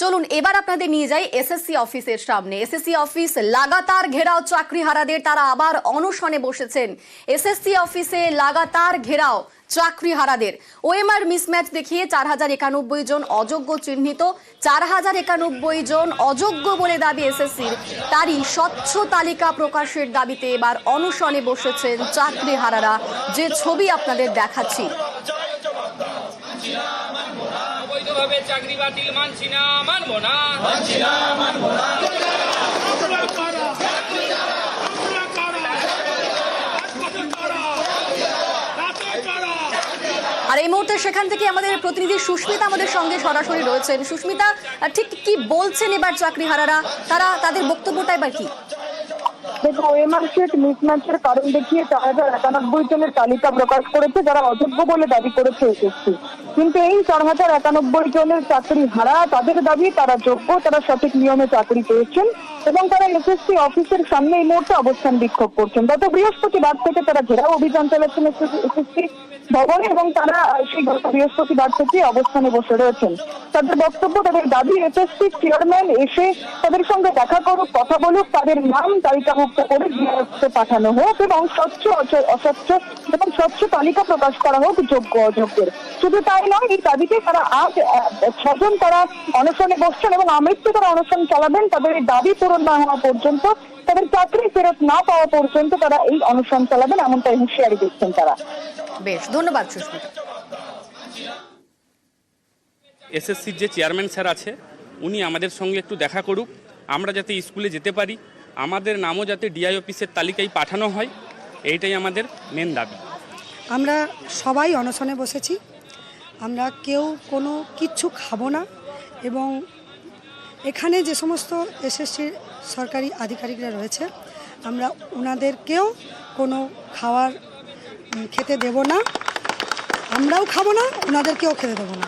চলুন, এবার আপনাদের নিয়ে যাই এসএসসি অফিসের সামনে। এসএসসি অফিস লাগাতার ঘেরাও চাকরিহারাদের, তারা আবার অনশনে বসেছেন। এসএসসি অফিসে লাগাতার ঘেরাও চাকরিহারাদের। ওএমআর মিসম্যাচ দেখিয়ে চার হাজার একানব্বই জন অযোগ্য চিহ্নিত চার হাজার একানব্বই জন অযোগ্য বলে দাবি এসএসসির। তারই স্বচ্ছ তালিকা প্রকাশের দাবিতে এবার অনশনে বসেছেন চাকরিহারারা। যে ছবি আপনাদের দেখাচ্ছি। অবৈধভাবে চাকরি বাতিল মানছি না মানবো না। আর এই মুহূর্তে সেখান থেকে আমাদের প্রতিনিধি সুস্মিতা আমাদের সঙ্গে সরাসরি রয়েছেন। সুস্মিতা ঠিক কি বলছেন এবার চাকরিহারারা? তারা তাদের বক্তব্যটা এবার কি? দেখো ওএমআর সেট মিসম্যাচের কারণ দেখিয়ে চার হাজার একানব্বই জনের তালিকা প্রকাশ করেছে, যারা অযোগ্য বলে দাবি করেছে এসএসসি কিন্তু এই চার হাজার একানব্বই জনের চাকরি হারা, তাদের দাবি তারা যোগ্য, তারা সঠিক নিয়মে চাকরি পেয়েছেন। এবং তারা এসএসসি অফিসের সামনে এই মুহূর্তে অবস্থান বিক্ষোভ করছেন। গত বৃহস্পতিবার থেকে তারা ঘেরাও অভিযান চালাচ্ছেন এসএসসি ভবনে এবং তারা সেই গত বৃহস্পতিবার থেকে অবস্থানে বসে রয়েছেন। তাদের বক্তব্য, তাদের দাবি এসএসসি চেয়ারম্যান এসে তাদের সঙ্গে দেখা করুক, কথা বলুক, তাদের নাম তালিকাভুক্ত করে গৃহস্থে পাঠানো হোক এবং স্বচ্ছ অস্বচ্ছ এবং স্বচ্ছ তালিকা প্রকাশ করা হোক যোগ্য অযোগ্যের। শুধু তাই নয়, এই দাবিতে তারা আজ ছজন তারা অনশনে বসছেন এবং আমৃত্যু তারা অনশন চালাবেন। তাদের এই দাবি পূরণ না হওয়া পর্যন্ত তাদের চাকরি ফেরত না পাওয়া পর্যন্ত তারা এই অনশন চালাবেন এমনটাই হুঁশিয়ারি দিচ্ছেন তারা। বেশ ধন্যবাদ সুস্মিতা। এসএসসির যে চেয়ারম্যান স্যার আছে উনি আমাদের সঙ্গে একটু দেখা করুক আমরা যাতে স্কুলে যেতে পারি আমাদের নামও যাতে ডিআই অফিসের তালিকায় পাঠানো হয় এইটাই আমাদের মেন দাবি। আমরা সবাই অনশনে বসেছি আমরা কেউ কোনো কিচ্ছু খাব না এবং এখানে যে সমস্ত এসএসসির সরকারি আধিকারিকরা রয়েছে, আমরা ওনাদেরকেও কোনো খাওয়ার খেতে দেব না। আমরাও খাব না ওনাদেরকেও খেতে দেবো না।